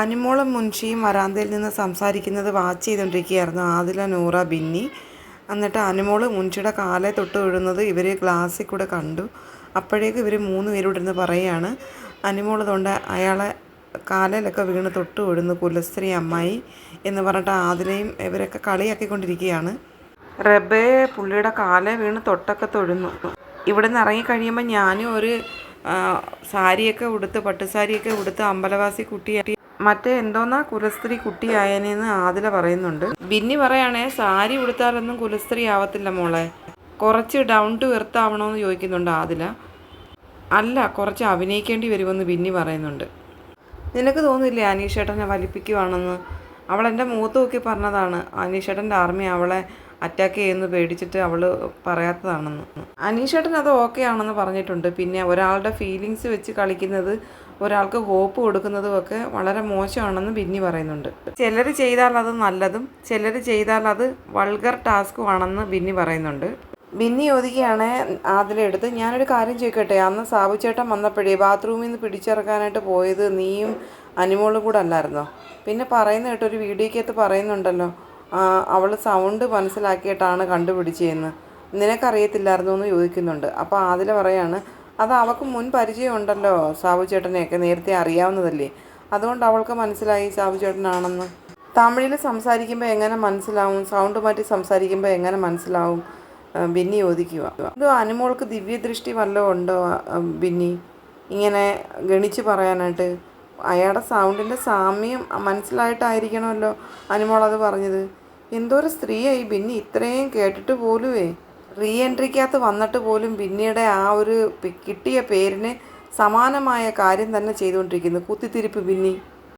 അനുമോളും മുൻഷിയും വരാന്തയിൽ നിന്ന് സംസാരിക്കുന്നത് വാച്ച് ചെയ്തുകൊണ്ടിരിക്കുകയായിരുന്നു ആദില നൂറ ബിന്നി. എന്നിട്ട് അനുമോൾ മുൻഷിയുടെ കാലെ തൊട്ട് വീഴുന്നത് ഇവർ ഗ്ലാസ്സിൽ കൂടെ കണ്ടു. അപ്പോഴേക്കും ഇവർ മൂന്ന് പേരോട് ഇരുന്ന് പറയുകയാണ് അനുമോൾ തൊണ്ട അയാളെ കാലയിലൊക്കെ വീണ് തൊട്ട് വീഴുന്നു കുലസ്ത്രീ അമ്മായി എന്ന് പറഞ്ഞിട്ട് ആദിലയും ഇവരൊക്കെ കളിയാക്കിക്കൊണ്ടിരിക്കുകയാണ്. റബ്ബയെ പുള്ളിയുടെ കാലെ വീണ് തൊട്ടൊക്കെ തൊഴുന്നു. ഇവിടെ നിന്ന് ഇറങ്ങിക്കഴിയുമ്പോൾ ഞാനും ഒരു സാരിയൊക്കെ ഉടുത്ത് പട്ടുസാരിയൊക്കെ ഉടുത്ത് അമ്പലവാസി കുട്ടിയായി മറ്റേ എന്തോന്നാ കുലസ്ത്രീ കുട്ടിയായനെന്ന് ആദില പറയുന്നുണ്ട്. ബിന്നി പറയാണേ സാരി ഉടുത്താലൊന്നും കുലസ്ത്രീ ആവത്തില്ല മോളെ. കുറച്ച് ഡൗൺ ടു എർത്ത് ആവണമെന്ന് ചോദിക്കുന്നുണ്ട് ആദില അല്ല കുറച്ച് അഭിനയിക്കേണ്ടി വരുമെന്ന് ബിന്നി പറയുന്നുണ്ട്. നിനക്ക് തോന്നില്ലേ അനീഷേട്ടനെ വലിപ്പിക്കുവാണെന്ന്? അവൾ എന്റെ മുഖത്ത് നോക്കി പറഞ്ഞതാണ്. അനീഷേട്ടന്റെ ആർമി അവളെ അറ്റാക്ക് ചെയ്യുന്ന പേടിച്ചിട്ട് അവൾ പറയാത്തതാണെന്ന്. അനീഷേട്ടൻ അത് ഓക്കെ ആണെന്ന് പറഞ്ഞിട്ടുണ്ട്. പിന്നെ ഒരാളുടെ ഫീലിങ്സ് വെച്ച് കളിക്കുന്നത് ഒരാൾക്ക് ഹോപ്പ് കൊടുക്കുന്നതും ഒക്കെ വളരെ മോശമാണെന്ന് ബിന്നി പറയുന്നുണ്ട്. ചിലർ ചെയ്താൽ അത് നല്ലതും ചിലർ ചെയ്താൽ അത് വൾഗർ ടാസ്കും ആണെന്ന് ബിന്നി പറയുന്നുണ്ട്. ബിന്നി ഒതുക്കിയാണ് അതിലെടുത്ത് ഞാനൊരു കാര്യം ചോദിക്കട്ടെ? അന്ന് സാബുചേട്ടൻ വന്നപ്പോഴേ ബാത്റൂമിൽ നിന്ന് പിടിച്ചിറക്കാനായിട്ട് പോയത് നീയും അനിമോളും കൂടെ അല്ലായിരുന്നോ? പിന്നെ പറയുന്ന കേട്ടോ ഒരു വീഡിയോക്കകത്ത് പറയുന്നുണ്ടല്ലോ അവൾ സൗണ്ട് മനസ്സിലാക്കിയിട്ടാണ് കണ്ടുപിടിച്ചതെന്ന് നിനക്കറിയത്തില്ലായിരുന്നു എന്ന് ചോദിക്കുന്നുണ്ട്. അപ്പോൾ ആദില പറയാണ് അത് അവൾക്ക് മുൻ പരിചയമുണ്ടല്ലോ സാബു ചേട്ടനെയൊക്കെ നേരത്തെ അറിയാവുന്നതല്ലേ? അതുകൊണ്ട് അവൾക്ക് മനസ്സിലായി സാബു ചേട്ടനാണെന്ന്. തമിഴിൽ സംസാരിക്കുമ്പോൾ എങ്ങനെ മനസ്സിലാവും? സൗണ്ട് മാറ്റി സംസാരിക്കുമ്പോൾ എങ്ങനെ മനസ്സിലാവും? ബിന്നി ചോദിക്കുക. ഇത് അനുമോൾക്ക് ദിവ്യദൃഷ്ടി വല്ലതും ഉണ്ടോ ബിന്നി? ഇങ്ങനെ ഗണിച്ച് പറയാനായിട്ട്. അയാളുടെ സൗണ്ടിന്റെ സാമ്യം മനസ്സിലായിട്ടായിരിക്കണമല്ലോ അനുമോൾ അത് പറഞ്ഞത്. എന്തോരം സ്ത്രീയായി ബിന്നി ഇത്രയും കേട്ടിട്ട് പോലുമേ റീ എൻട്രിക്കകത്ത് വന്നിട്ട് പോലും ബിന്നിയുടെ ആ ഒരു കിട്ടിയ പേരിന് സമാനമായ കാര്യം തന്നെ ചെയ്തുകൊണ്ടിരിക്കുന്നു. കുത്തിത്തിരിപ്പ് ബിന്നി.